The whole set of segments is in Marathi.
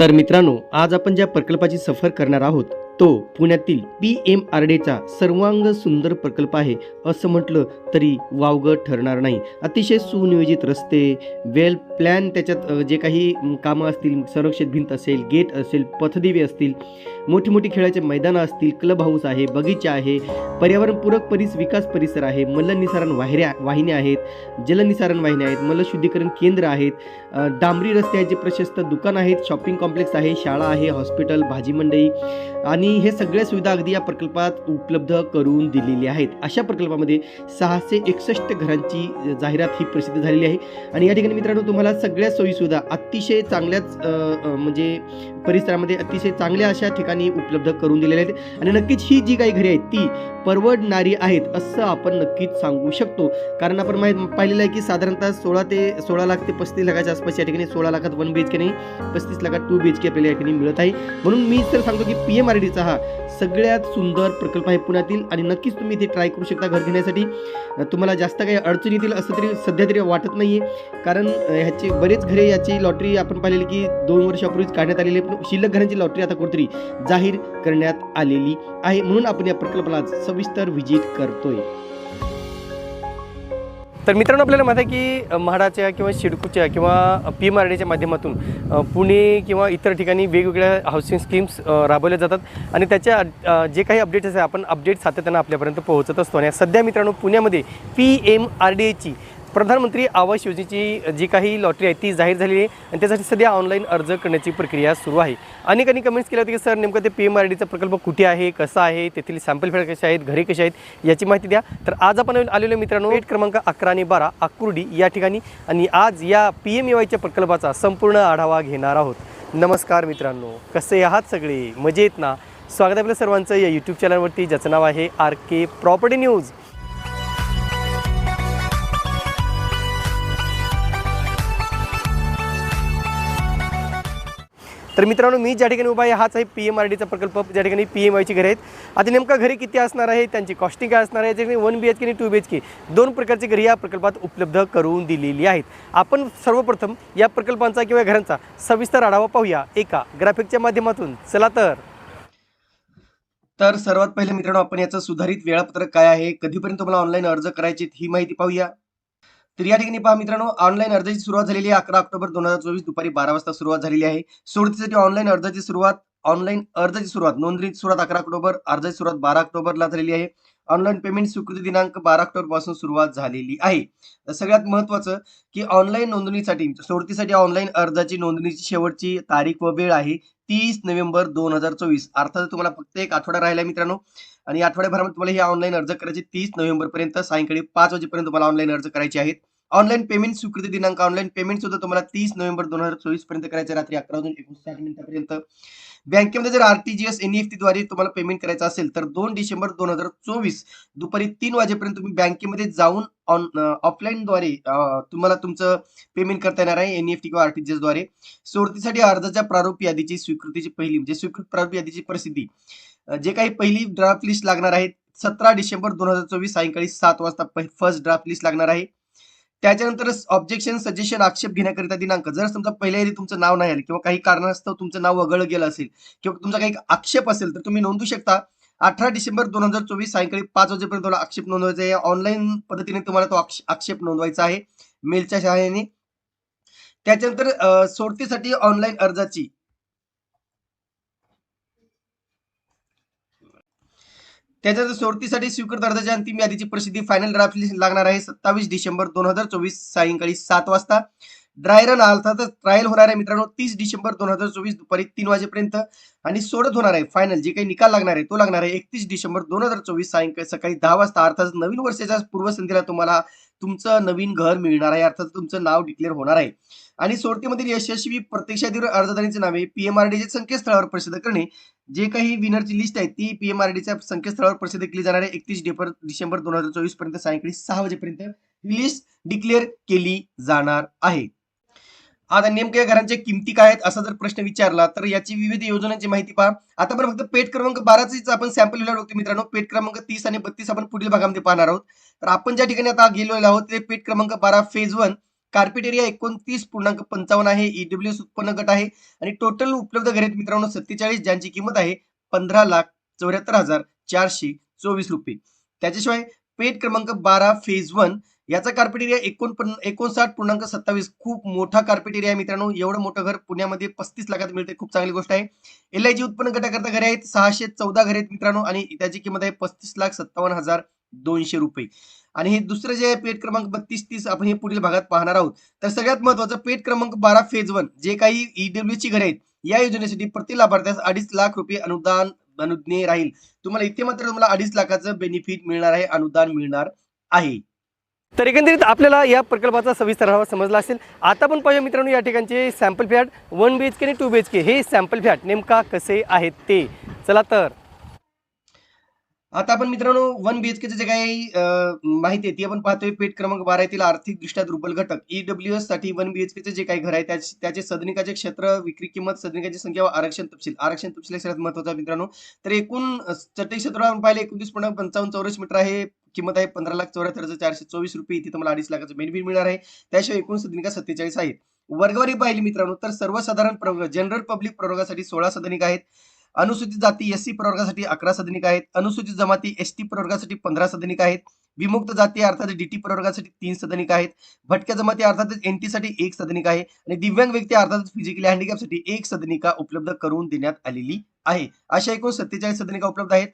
तर मित्रांनो आज आपण ज्या प्रकल्पाची सफर करणार आहोत तो पुण्यातील पी एम आर डीचा सर्वांग सुंदर प्रकल्प आहे असं म्हटलं तरी वावगं ठरणार नाही. अतिशय सुनियोजित रस्ते वेल प्लॅन त्याच्यात जे काही कामं असतील संरक्षित भिंत असेल गेट असेल पथदिवे असतील मोठी मोठी खेळाचे मैदानं असतील क्लब हाऊस आहे बगीचा आहे पर्यावरणपूरक परिस विकास परिसर आहे मलनिसारण वाहिऱ्या वाहिन्या आहेत जलनिसारण वाहिन्या आहेत मलशुद्धीकरण केंद्र आहेत डांबरी रस्ते आहेत जे प्रशस्त दुकान आहेत शॉपिंग कॉम्प्लेक्स आहे शाळा आहे हॉस्पिटल भाजी मंडई आणि हे सगळ्या सुविधा अगदी या प्रकल्पात उपलब्ध करून दिलेली आहेत. अशा प्रकल्पामध्ये सहाशे एकसष्ट घरांची जाहिरात ही प्रसिद्ध झालेली आहे. आणि या ठिकाणी मित्रांनो तुम्हाला सगळ्या सोयीसुविधा अतिशय चांगल्याच म्हणजे परिसरामध्ये अतिशय चांगल्या अशा ठिकाणी उपलब्ध करून दिलेल्या आहेत. आणि नक्कीच ही जी काही घरे आहेत ती परवडणारी आहेत असं आपण नक्कीच सांगू शकतो. कारण आपण माहीत पाहिलेलं आहे की साधारणतः सोळा ते सोळा लाख ते पस्तीस लाखाच्या आसपास या ठिकाणी सोळा लाखात वन बी एच के नाही पस्तीस लाखात टू बी एच के आपल्याला या ठिकाणी मिळत आहे. म्हणून मी तर सांगतो की पी एम आर डीचा हा सगळ्यात सुंदर प्रकल्प आहे पुण्यातील आणि नक्कीच तुम्ही इथे ट्राय करू शकता घर घेण्यासाठी. तुम्हाला जास्त काही अडचणी येतील असं तरी सध्या तरी वाटत नाही आहे कारण ह्याचे बरेच घरे याची लॉटरी आपण पाहिलेली की दोन वर्षापूर्वीच काढण्यात आलेली आहे. पण शिल्लक घरांची लॉटरी आता कुठेतरी जाहीर करण्यात आलेली आहे. म्हणून आपण या प्रकल्पाला सविस्तर व्हिजिट करतोय. तर मित्रांनो आपल्याला माहिती आहे की म्हाडाच्या किंवा शिडकूच्या किंवा पी एम आर डीच्या माध्यमातून पुणे किंवा इतर ठिकाणी वेगवेगळ्या हाऊसिंग स्कीम्स राबवल्या जातात. आणि त्याच्या जे काही अपडेट्स आहे आपण अपडेट सातत्यानं आपल्यापर्यंत पोहोचत असतो. आणि सध्या मित्रांनो पुण्यामध्ये पी एम आर डी एची प्रधानमंत्री आवास योजनेची जी काही लॉटरी आहे ती जाहीर झालेली आहे आणि त्यासाठी सध्या ऑनलाईन अर्ज करण्याची प्रक्रिया सुरू आहे. अनेकांनी कमेंट्स केल्या होत्या की सर नेमकं ते पी एम आर डीचा प्रकल्प कुठे आहे? कसा आहे? तेथील सॅम्पल फेड कसे आहेत? घरे कसे आहेत? याची माहिती द्या. तर आज आपण आलेलो मित्रांनो गेट क्रमांक अकरा आणि बारा आकुर्डी या ठिकाणी. आणि आज या पी एम वायच्या प्रकल्पाचा संपूर्ण आढावा घेणार आहोत. नमस्कार मित्रांनो कसे आहात सगळे? मजेत ना? स्वागत आहे आपल्या सर्वांचं या यूट्यूब चॅनलवरती ज्याचं नाव आहे आर के प्रॉपर्टी न्यूज तर मित्रांनो मी ज्या ठिकाणी उभा आहे हाच आहे पी एम आर डीचा प्रकल्प. ज्या ठिकाणी पी एम आयची घरे आहेत. आता नेमका घरी किती असणार आहे त्यांची कॉस्टिंग काय असणार आहे ज्या ठिकाणी वन बी एच के आणि टू बी एच के दोन प्रकारची घरी या प्रकल्पात उपलब्ध करून दिलेली आहेत. आपण सर्वप्रथम या प्रकल्पांचा किंवा घरांचा सविस्तर आढावा पाहूया. एका ग्राफिकच्या माध्यमातून. चला तर. तर सर्वात पहिले मित्रांनो आपण याचं सुधारित वेळापत्रक काय आहे कधीपर्यंत तुम्हाला ऑनलाईन अर्ज करायचे ही माहिती पाहूया. तर या ठिकाणी पहा मित्रांनो ऑनलाईन अर्जाची सुरुवात झालेली आहे अकरा ऑक्टोबर दोन हजार चोवीस दुपारी बारा वाजता सुरुवात झालेली आहे. सोडतीसाठी ऑनलाईन अर्जाची सुरुवात ऑनलाईन अर्जाची सुरुवात नोंदणीची सुरुवात अकरा ऑक्टोबर अर्जाची सुरुवात बारा ऑक्टोबरला झालेली आहे. ऑनलाईन पेमेंट स्वीकृती दिनांक बारा ऑक्टोबरपासून सुरुवात झालेली आहे. सगळ्यात महत्वाचं की ऑनलाईन नोंदणीसाठी सोडतीसाठी ऑनलाईन अर्जाची नोंदणीची शेवटची तारीख व वेळ आहे तीस नोव्हेंबर दोन हजार चोवीस. अर्थात तुम्हाला फक्त एक आठवडा राहिला मित्रांनो. आणि आठवड्याभरामध्ये तुम्हाला हे ऑनलाईन अर्ज करायचे तीस नोव्हेंबर पर्यंत सायंकाळी पाच वाजेपर्यंत तुम्हाला ऑनलाईन अर्ज करायचे आहेत. ऑनलाईन पेमेंट स्वीकृती दिनांक ऑनलाईन पेमेंट सुद्धा तुम्हाला तीस नोव्हेंबर दोन हजार चोवीसपर्यंत करायचं रात्री अकरा वाजून एकोणसाठ मिनिटापर्यंत. बँकेमध्ये जर आरटीजीएस एनईएफटी द्वारे तुम्हाला पेमेंट करायचं असेल तर दोन डिसेंबर दोन हजार चोवीस दुपारी तीन वाजेपर्यंत तुम्ही बँकेमध्ये जाऊन ऑन ऑफलाईनद्वारे तुम्हाला तुमचं पेमेंट करता येणार आहे एनईएफटी किंवा आरटीजीएसद्वारे. सोडतीसाठी अर्जाच्या प्रारूप यादीची स्वीकृतीची पहिली म्हणजे स्वीकृत प्रारूप यादीची प्रसिद्धी जे काही पहिली ड्राफ्ट लिस्ट लागणार आहे सतरा डिसेंबर दोन हजार चोवीस सायंकाळी सात वाजता फर्स्ट ड्राफ्ट लिस्ट लागणार आहे. त्याच्यानंतर ऑब्जेक्शन सजेशन आक्षेप घेण्याकरिता दिनांक. जर समजा पहिल्या यादी तुमचं नाव नाही आलं किंवा काही कारणास्तव तुमचं नाव वगळलं गेलं असेल किंवा तुमचा काही आक्षेप असेल तर तुम्ही नोंदवू शकता. अठरा डिसेंबर दोन हजार चोवीस सायंकाळी पाच वाजेपर्यंत तुम्हाला आक्षेप नोंदवायचा आहे. ऑनलाईन पद्धतीने तुम्हाला तो आक्षेप नोंदवायचा आहे. मेलच्या सहाय्याने. त्याच्यानंतर सोडतीसाठी ऑनलाईन अर्जाची. त्याच्यानंतर सोडतीसाठी स्वीकृत अर्जाच्या अंतिम यादीची प्रसिद्धी फायनल ड्राफ्ट लागणार आहे. सत्तावीस डिसेंबर दोन हजार चोवीस सायंकाळी सात वाजता. ड्राय रन अर्थातच ट्रायल होणार आहे मित्रांनो तीस डिसेंबर दोन हजार चोवीस दुपारी तीन वाजेपर्यंत आणि सोडत होणार आहे फायनल जे काही निकाल लागणार आहे तो लागणार आहे एकतीस डिसेंबर दोन हजार चोवीस सायंकाळी सकाळी दहा वाजता. अर्थात नवीन वर्षाच्या पूर्वसंध्येला तुम्हाला तुमचं नवीन घर मिळणार आहे अर्थात तुमचं नाव डिक्लेअर होणार आहे. आणि सोडतीमधील यशस्वी प्रत्यक्षाधीर अर्जदारांची नावे पीएमआरडीच्या संकेतस्थळावर प्रसिद्ध करणे. जे काही विनरची लिस्ट आहे ती पीएमआरडीच्या संकेतस्थळावर प्रसिद्ध केली जाणार आहे. एकतीस डिसेंबर दोन हजार चोवीसपर्यंत सायंकाळी सहा वाजेपर्यंत ही लिस्ट डिक्लेअर केली जाणार आहे. आता नेमक्या घरांच्या किमती काय आहेत असा जर प्रश्न विचारला तर याची विविध योजनांची माहिती पहा. आता आपण फक्त पेट क्रमांक बाराचीच आपण सॅम्पल लिहिला होतो मित्रांनो. पेट क्रमांक तीस आणि बत्तीस आपण पुढील भागामध्ये पाहणार आहोत. तर आपण ज्या ठिकाणी आता गेलेलो आहोत ते पेट क्रमांक बारा फेज वन कार्पेट एरिया एकोणतीस पूर्णांक पंचावन्न आहे ईडब्ल्यू उत्पन्न गट आहे आणि टोटल उपलब्ध घरे आहेत मित्रांनो सत्तेचाळीस ज्यांची किंमत आहे पंधरा लाख चौऱ्याहत्तर हजार चारशे चोवीस रुपये. त्याच्याशिवाय पेट क्रमांक बारा फेज वन याचा कार्पेट एरिया एकोणपन्न एकोणसाठ पूर्णांक सत्तावीस. खूप मोठा कार्पेट एरिया आहे मित्रांनो. एवढं मोठं घर पुण्यामध्ये पस्तीस लाखात मिळते खूप चांगली गोष्ट आहे. एल आय जी उत्पन्न गटाकरता घरे आहेत. सहाशे चौदा घरे आहेत मित्रांनो. आणि त्याची किंमत आहे पस्तीस लाख सत्तावन्न हजार दोनशे रुपये. आणि हे दुसरं जे आहे पेट क्रमांक बत्तीस तीस आपण हे पुढील भागात पाहणार आहोत. तर सगळ्यात महत्वाचं पेट क्रमांक बारा फेज वन जे काही ईडब्ल्यू ची घरे आहेत या योजनेसाठी प्रति लाभार्थ्यास अडीच लाख रुपये अनुदान अनुज्ञे राहील. तुम्हाला इथे मात्र तुम्हाला अडीच लाखाचं बेनिफिट मिळणार आहे अनुदान मिळणार आहे. तर एकंदरीत आपल्याला या प्रकल्पाचा सविस्तर अहवाल समजला असेल. आता पण पाहूया मित्रांनो या ठिकाणचे sample flat one B H K आणि टू बी एच के हे सॅम्पल फ्लॅट नेमका कसे आहेत ते? चला तर. आता आपण मित्रांनो वन बीएचकेचे जे काही अं, माहिती आहे ती आपण पाहतोय पेट क्रमांक बारा येथील आर्थिक दृष्ट्या दुर्बल घटक ईडब्ल्यू एससाठी वन बीएचकेचे जे काही घर आहे त्याचे सदनिकाचे क्षेत्र विक्री किंमत सदनिकाची संख्या व आरक्षण तपशील. आरक्षण तपशील सगळ्यात महत्त्वाचा मित्रांनो. तर एकूण अं, चटई क्षेत्र आपण पाहिले एकोणतीस पूर्ण पंचावन्न चौरस मीटर आहे. किंमत आहे पंधरा लाख चौऱ्याहत्तर हजार चारशे चोवीस रुपये. इथे तुम्हाला अडीच लाखाचं बेनिफिट मिळणार आहे. त्याशिवाय एकूण सदनिका सत्तेचाळीस आहेत. वर्गवारी पाहिली मित्रांनो तर सर्वसाधारण प्रवर्ग जनरल पब्लिक प्रवर्गासाठी सोळा सदनिका आहेत. अनुसूचित जाती एससी प्रवर्गासाठी अकरा सदनिका आहेत. अनुसूचित जमाती एस टी प्रवर्गासाठी पंधरा सदनिका आहेत. विमुक्त जाती अर्थात डीटी प्रवर्गासाठी तीन सदनिका आहेत. भटक्या जमाती अर्थातच एनटीसाठी एक सदनिका आहे. आणि दिव्यांग व्यक्ती अर्थातच फिजिकली हँडिकॅपसाठी एक सदनिका उपलब्ध करून देण्यात आलेली आहे. अशा एकूण सत्तेचाळीस सदनिका उपलब्ध आहेत.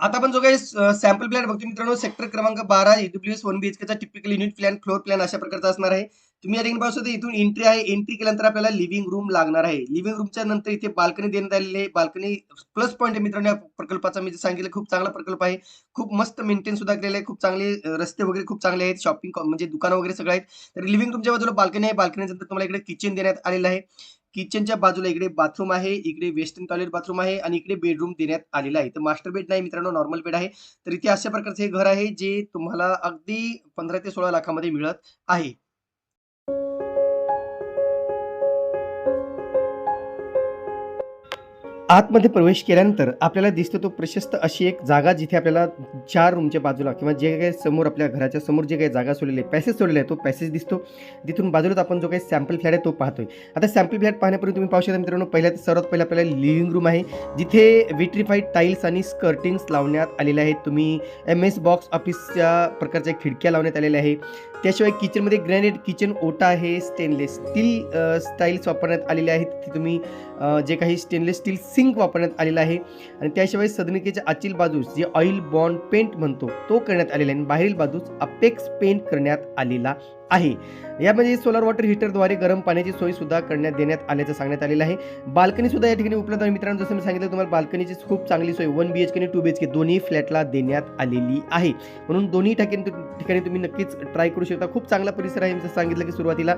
आता आपण जो काही सॅम्पल प्लॅन बघतो मित्रांनो सेक्टर क्रमांक बारा E W S one बीएचकेचा typical unit plan floor plan अशा प्रकारचा असणार आहे. तुम्ही या ठिकाणी पाहू शकता इथून एंट्री आहे एंट्री केल्यानंतर आपल्याला लिव्हिंग रूम लागणार आहे. लिव्हिंग रूमच्या नंतर इथे बाल्कनी देण्यात आलेली आहे. बाल्कनी प्लस पॉईंट आहे मित्रांनो या प्रकल्पाचा मी जे सांगितलं खूप चांगला प्रकल्प आहे. खूप मस्त मेंटेन सुद्धा केलेला आहे. खूप चांगले रस्ते वगैरे खूप चांगले आहेत. शॉपिंग म्हणजे दुकानं वगैरे सगळं आहेत. तर लिव्हिंग रूमच्या बाजूला बाल्कनी आहे. बाल्कनीनंतर तुम्हाला इकडे किचन देण्यात आलेलं आहे. किचनच्या बाजूला इकडे बाथरूम आहे इकडे वेस्टर्न टॉयलेट बाथरूम आहे आणि इकडे बेडरूम देण्यात आलेला आहे. तर मास्टर बेड नाही मित्रांनो नॉर्मल बेड आहे. तर इथे अशा प्रकारचे हे घर आहे जे तुम्हाला अगदी पंधरा ते सोळा लाखामध्ये मिळत आहे. आतमध्ये प्रवेश केल्यानंतर आपल्याला दिसतो तो प्रशस्त अशी एक जागा जिथे आपल्याला चार रूमच्या बाजूला किंवा जे काही समोर आपल्या घराच्या समोर जे काही जागा सोडलेली आहे पॅसेज सोडलेला आहे तो पॅसेज दिसतो. तिथून बाजूलाच आपण जो काही सॅम्पल फ्लॅट आहे तो पाहतोय. आता सॅम्पल फ्लॅट पाहण्यापूर्वी तुम्ही पाहू शकता मित्रांनो पहिल्या सर्वात पहिला आपल्याला लिव्हिंग रूम आहे. जिथे विट्रिफाईड टाईल्स आणि स्कर्टिंग्स लावण्यात आलेले आहेत. तुम्ही एम एस बॉक्स ऑफिसच्या प्रकारच्या खिडक्या लावण्यात आलेल्या आहे त्याशिवाय किचनमध्ये ग्रॅनेट किचन ओटा आहे स्टेनलेस स्टील स्टाईल्स वापरण्यात आलेले आहेत. तिथे तुम्ही जे काही स्टेनलेस स्टील सिंक वापरण्यात आलेला आहे. आणि त्याशिवाय सदनिकेच्या आतील बाजूस जे ऑइल बॉन्ड पेंट म्हणतो तो करण्यात आलेला आहे. आणि बाहेरील बाजूस अपेक्स पेंट करण्यात आलेला आहे. यामध्ये सोलर वॉटर हीटरद्वारे गरम पाण्याची सोय सुद्धा करण्यात देण्यात आल्याचं सांगण्यात आलेलं आहे. बाल्कनी सुद्धा या ठिकाणी उपलब्ध आहे. मित्रांनो जसं मी सांगितलं तुम्हाला बाल्कनीची खूप चांगली सोय वन बी एच के आणि टू बी एच के दोन्ही फ्लॅटला देण्यात आलेली आहे. म्हणून दोन्ही ठिकाणी ठिकाणी तुम्ही नक्कीच ट्राय करू शकता. खूप चांगला परिसर आहे मी जसं सांगितलं की सुरुवातीला.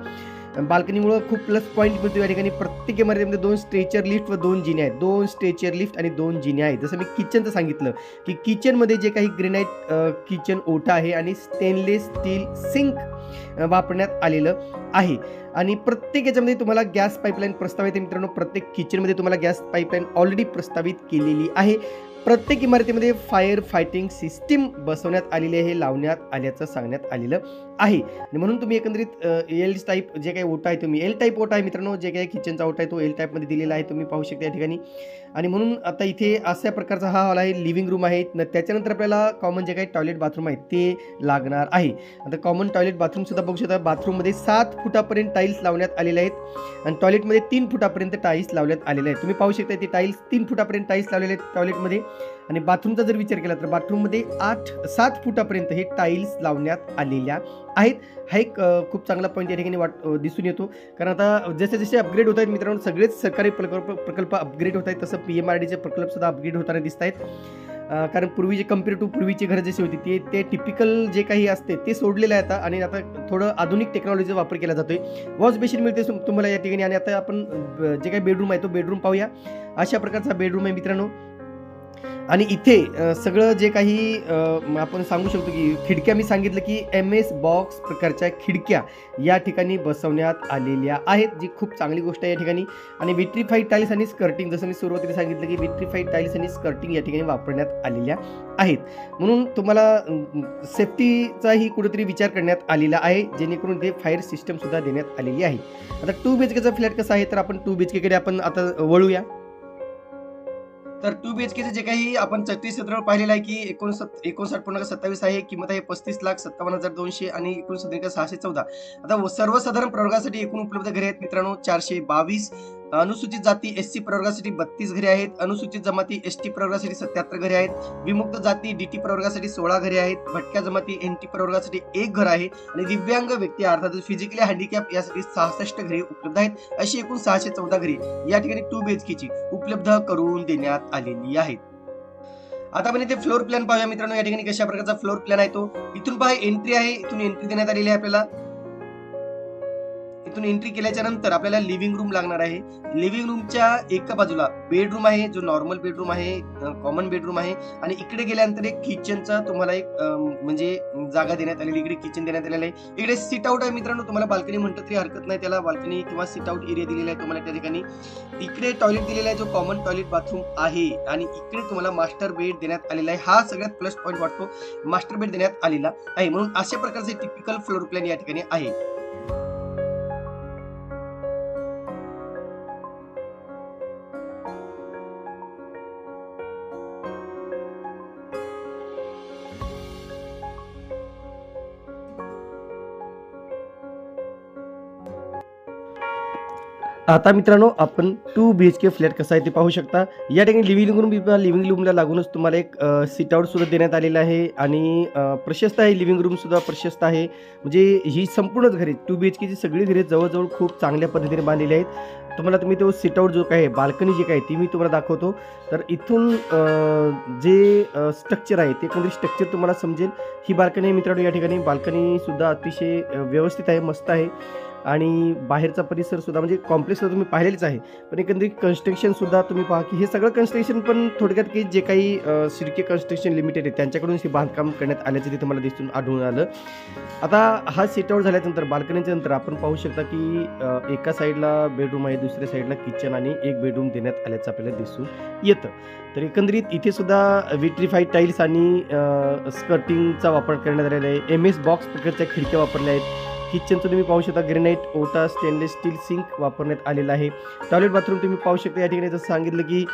बाल्कनीमुळं खूप प्लस पॉईंट मिळतो या ठिकाणी. प्रत्येक इमारतीमध्ये दोन स्ट्रेचर लिफ्ट व दोन जिने आहेत. दोन स्ट्रेचर लिफ्ट आणि दोन जिने आहेत. जसं मी किचनचं सांगितलं की किचनमध्ये जे काही ग्रेनाईट किचन ओटा आहे आणि स्टेनलेस स्टील सिंक वापरण्यात आलेलं आहे. आणि प्रत्येक याच्यामध्ये तुम्हाला गॅस पाईपलाईन प्रस्तावित आहे मित्रांनो. प्रत्येक किचनमध्ये तुम्हाला गॅस पाईपलाईन ऑलरेडी प्रस्तावित केलेली आहे. प्रत्येक इमारतीमध्ये फायर फायटिंग सिस्टीम बसवण्यात आलेली आहे लावण्यात आल्याचं सांगण्यात आलेलं आहे. आणि म्हणून तुम्ही एकंदरीत एल टाईप जे काही ओटा आहे तुम्ही एल टाईप ओटा आहे मित्रांनो जे काही किचनचा ओटा आहे तो एल टाईपमध्ये दिलेला आहे तुम्ही पाहू शकता या ठिकाणी. आणि म्हणून आता इथे अशा प्रकारचा हा हॉल आहे लिव्हिंग रूम आहे. न त्याच्यानंतर आपल्याला कॉमन जे काही टॉयलेट बाथरूम आहे ते लागणार आहे. आता कॉमन टॉयलेट बाथरूमसुद्धा बघू शकता बाथरूममध्ये सात फुटापर्यंत टाईल्स लावण्यात आलेले आहेत. आणि टॉयलेटमध्ये तीन फुटापर्यंत टाईल्स लावण्यात आलेले आहेत. तुम्ही पाहू शकता ते टाईल्स तीन फुटापर्यंत टाईल्स लावलेले आहेत टॉयलेटमध्ये आणि बाथरूमचा जर विचार केला तर बाथरूममध्ये आठ सात फुटापर्यंत हे टाईल्स लावण्यात आलेल्या आहेत. हा एक खूप चांगला पॉईंट या ठिकाणी वाट दिसून येतो. कारण आता जसे जसे अपग्रेड होत आहेत मित्रांनो सगळेच सरकारी प्रकल्प प्रकल्प अपग्रेड होत आहेत. तसं पी एम आर डीचे प्रकल्पसुद्धा अपग्रेड होताना दिसत आहेत. कारण पूर्वी जे कंपेअर टू पूर्वीची घरं जशी होती ते ते टिपिकल जे काही असते ते सोडलेलं आहे आता. आणि आता थोडं आधुनिक टेक्नॉलॉजीचा वापर केला जातोय. वॉश बेसिन मिळते तुम्हाला या ठिकाणी. आणि आता आपण जे काही बेडरूम आहे तो बेडरूम पाहूया. अशा प्रकारचा बेडरूम आहे मित्रांनो. आणि इथे सगळं जे काही म आपण सांगू शकतो की खिडक्या मी सांगितलं की एम एस बॉक्स प्रकारच्या खिडक्या या ठिकाणी बसवण्यात आलेल्या आहेत जी खूप चांगली गोष्ट आहे या ठिकाणी. आणि विट्रीफाईड टाईल्स आणि स्कर्टिंग जसं मी सुरुवातीला सांगितलं की विट्रीफाईड टाईल्स आणि स्कर्टिंग या ठिकाणी वापरण्यात आलेल्या आहेत. म्हणून तुम्हाला सेफ्टीचाही कुठेतरी विचार करण्यात आलेला आहे जेणेकरून ते फायर सिस्टमसुद्धा देण्यात आलेली आहे. आता टू बी एच केचा फ्लॅट कसा आहे तर आपण टू बी एच केकडे आपण आता वळूया. तर टू बी एच केचे जे काही आपण छत्तीस क्षेत्र पाहिलेलं आहे की एकोणसत् एकोणसाठ पूर्णांक सत्तावीस आहे किंमत आहे पस्तीस लाख सत्तावन्न हजार दोनशे आणि एकोणसत्तर सहाशे चौदा. आता सर्वसाधारण प्रवर्गासाठी एकूण उपलब्ध घरे आहेत मित्रांनो चारशे बावीस. अनुसूचित जाती एस सी प्रवर्गासाठी बत्तीस घरे आहेत. अनुसूचित जमाती एस टी प्रवर्गासाठी सत्याहत्तर घरे आहेत. विमुक्त जाती डी टी प्रवर्गासाठी सोळा घरे आहेत. भटक्या जमाती एन टी प्रवर्गासाठी एक घर आहे. आणि दिव्यांग व्यक्ती अर्थात फिजिकली हँडिकॅप यासाठी सहासष्ट घरे उपलब्ध आहेत. अशी एकूण सहाशे चौदा घरे या ठिकाणी टू ची उपलब्ध करून देण्यात आलेली आहेत. आता आपण इथे फ्लोर प्लॅन पाहूया मित्रांनो. या ठिकाणी कशा प्रकारचा फ्लोर प्लॅन आहे तो? इथून पहा एंट्री आहे. इथून एंट्री देण्यात आलेली आहे आपल्याला. इथून एंट्री केल्याच्यानंतर आपल्याला लिव्हिंग रूम लागणार आहे. लिव्हिंग रूमच्या एका बाजूला बेडरूम आहे जो नॉर्मल बेडरूम आहे कॉमन बेडरूम आहे. आणि इकडे गेल्यानंतर एक किचनचा तुम्हाला एक म्हणजे जागा देण्यात आलेली इकडे किचन देण्यात आलेलं आहे. इकडे सिट आउट आहे मित्रांनो तुम्हाला बाल्कनी म्हणतं तरी हरकत नाही. त्याला बाल्कनी किंवा सिट आउट एरिया दिलेला आहे तुम्हाला त्या ठिकाणी. इकडे टॉयलेट दिलेला आहे जो कॉमन टॉयलेट बाथरूम आहे. आणि इकडे तुम्हाला मास्टर बेड देण्यात आलेला आहे. हा सगळ्यात प्लस पॉईंट वाटतो मास्टर बेड देण्यात आलेला आहे. म्हणून अशा प्रकारचे टिपिकल फ्लोर प्लॅन या ठिकाणी आहे. आता मित्रांनो आपण two B H K flat कसा आहे ते पाहू शकता. या ठिकाणी लिव्हिंग रूम लिव्हिंग रूमला लागूनच तुम्हाला एक सिट सुद्धा देण्यात आलेलं आहे आणि प्रशस्त आहे. लिव्हिंग रूमसुद्धा प्रशस्त आहे. म्हणजे ही संपूर्णच घरे टू बी एच केची सगळी घरे जवळजवळ खूप चांगल्या पद्धतीने बांधलेली आहेत. तुम्हाला तुम्ही तो सिटआउट जो काय आहे बाल्कनी जे काय ती मी तुम्हाला दाखवतो. तर इथून जे स्ट्रक्चर आहे ते कोणतरी स्ट्रक्चर तुम्हाला समजेल. ही बाल्कनी आहे मित्रांनो या ठिकाणी. बाल्कनीसुद्धा अतिशय व्यवस्थित आहे मस्त आहे. आणि बाहेरचा परिसरसुद्धा म्हणजे कॉम्प्लेक्सला तुम्ही पाहिलेलंच आहे पण एकंदरीत कन्स्ट्रक्शनसुद्धा तुम्ही पहा की हे सगळं कन्स्ट्रक्शन पण थोडक्यात की जे काही अ, शिर्के कन्स्ट्रक्शन लिमिटेड आहे त्यांच्याकडून हे बांधकाम करण्यात आल्याचं तिथे मला दिसून आढळून आलं. आता हा सिट झाल्यानंतर बाल्कनीच्या नंतर आपण पाहू शकता की एका साईडला बेडरूम आहे दुसऱ्या साईडला किचन आणि एक बेडरूम देण्यात आल्याचं आपल्याला दिसून येतं. तर एकंदरीत इथे सुद्धा विट्रीफाईड टाईल्स आणि स्कर्टिंगचा वापर करण्यात आलेला आहे. एम एस बॉक्स प्रकारच्या खिडक्या वापरल्या आहेत. किचनचं तुम्ही पाहू शकता ग्रेनाईट ओटा स्टेनलेस स्टील सिंक वापरण्यात आलेला आहे. टॉयलेट बाथरूम तुम्ही पाहू शकता या ठिकाणी जसं सांगितलं की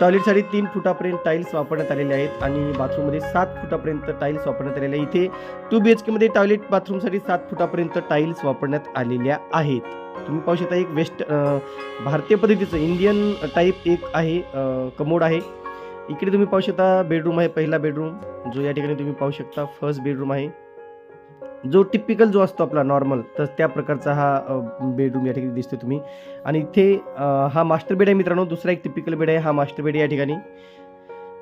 टॉयलेटसाठी तीन फुटापर्यंत टाईल्स वापरण्यात आलेले आहेत आणि बाथरूममध्ये सात फुटापर्यंत टाईल्स वापरण्यात आलेले आहे इथे टू बी एच केमध्ये टॉयलेट बाथरूमसाठी सात फुटापर्यंत टाईल्स वापरण्यात आलेल्या आहेत. तुम्ही पाहू शकता एक वेस्ट भारतीय पद्धतीचं इंडियन टाईप एक आहे कमोड आहे. इकडे तुम्ही पाहू शकता बेडरूम आहे पहिला बेडरूम जो या ठिकाणी तुम्ही पाहू शकता फर्स्ट बेडरूम आहे. जो टिपिकल जो असतो आपला नॉर्मल तर त्या प्रकारचा हा बेडरूम या ठिकाणी दिसतो तुम्ही. आणि इथे हा मास्टर बेड आहे मित्रांनो. दुसरा एक टिपिकल बेड आहे हा मास्टर बेड या ठिकाणी.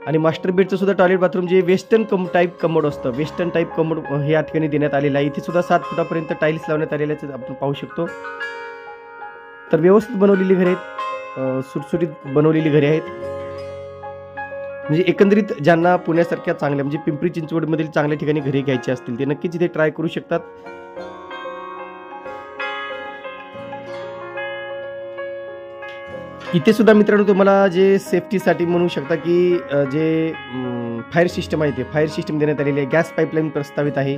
आणि मास्टर बेडचं सुद्धा टॉयलेट बाथरूम जे वेस्टर्न कम टाईप कमोड असतं. वेस्टर्न टाईप कमोड हे या ठिकाणी देण्यात आलेलं आहे. इथे सुद्धा सात फुटापर्यंत टाईल्स लावण्यात आलेल्याचं आपण पाहू शकतो. तर व्यवस्थित बनवलेली घरे आहेत. सुटसुटीत बनवलेली घरे आहेत. म्हणजे एकंदरीत ज्यांना पुण्यासारख्या चांगल्या म्हणजे पिंपरी चिंचवडमधील चांगल्या ठिकाणी घरे घ्यायची असतील ते नक्कीच इथे ट्राय करू शकतात. इथे सुद्धा मित्रांनो तुम्हाला जे सेफ्टीसाठी म्हणू शकता की जे फायर सिस्टम आहे ते फायर सिस्टम देण्यात आलेली आहे. गॅस पाईपलाईन प्रस्तावित आहे.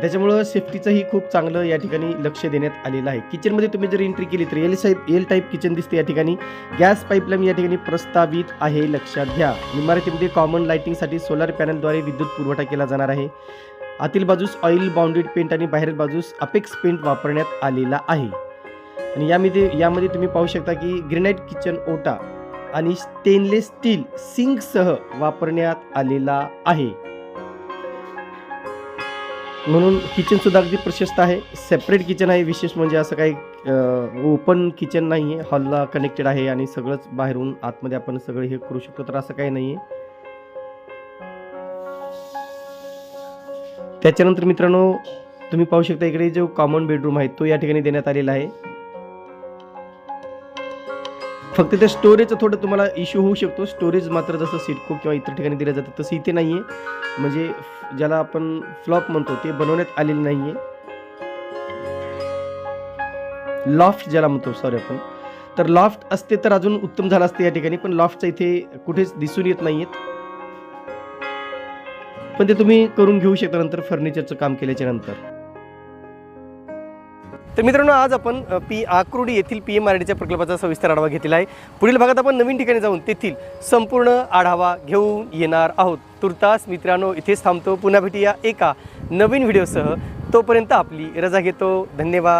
त्याच्यामुळं सेफ्टीचंही खूप चांगलं या ठिकाणी लक्ष देण्यात आलेलं आहे. किचनमध्ये तुम्ही जर एंट्री केली तर L type L type kitchen दिसते या ठिकाणी. गॅस पाईपलाईन या ठिकाणी प्रस्तावित आहे लक्षात घ्या. इमारतीमध्ये कॉमन लाईटिंगसाठी सोलर पॅनलद्वारे विद्युत पुरवठा केला जाणार आहे. आतील बाजूस ऑइल बाउंडेड पेंट आणि बाहेरील बाजूस अपेक्स पेंट वापरण्यात आलेला आहे. आणि यामध्ये यामध्ये तुम्ही पाहू शकता की ग्रेनाईट किचन ओटा आणि स्टेनलेस स्टील सिंकसह वापरण्यात आलेला आहे. म्हणून किचनसुद्धा अगदी प्रशस्त आहे. सेपरेट किचन आहे. विशेष म्हणजे असं काही ओपन किचन नाही आहे हॉलला कनेक्टेड आहे आणि सगळंच बाहेरून आतमध्ये आपण सगळं हे करू शकतो तर असं काही नाही आहे त्याच्यानंतर मित्रांनो तुम्ही पाहू शकता इकडे जो कॉमन बेडरूम आहे तो या ठिकाणी देण्यात आलेला आहे. फक्त त्या स्टोरेजचं थोडं तुम्हाला इश्यू होऊ शकतो. स्टोरेज मात्र जसं सिडको किंवा इतर ठिकाणी दिलं जातं तसं इथे नाही आहे म्हणजे ज्याला आपण फ्लॉप म्हणतो ते बनवण्यात आलेलं नाही आहे लॉफ्ट ज्याला म्हणतो सॉरी आपण. तर लॉफ्ट असते तर अजून उत्तम झालं असते या ठिकाणी पण लॉफ्टचं इथे कुठेच दिसून येत नाही आहेत पण ते तुम्ही करून घेऊ शकता नंतर फर्निचरचं काम केल्याच्यानंतर. तर मित्रांनो आज आपण पी आकुर्डी येथील पी एम आर डीच्या प्रकल्पाचा सविस्तर आढावा घेतलेला आहे. पुढील भागात आपण नवीन ठिकाणी जाऊन तेथील संपूर्ण आढावा घेऊन येणार आहोत. तुर्तास मित्रांनो इथेच थांबतो. पुन्हा भेटूया एका नवीन व्हिडिओसह. तोपर्यंत आपली रजा घेतो. धन्यवाद.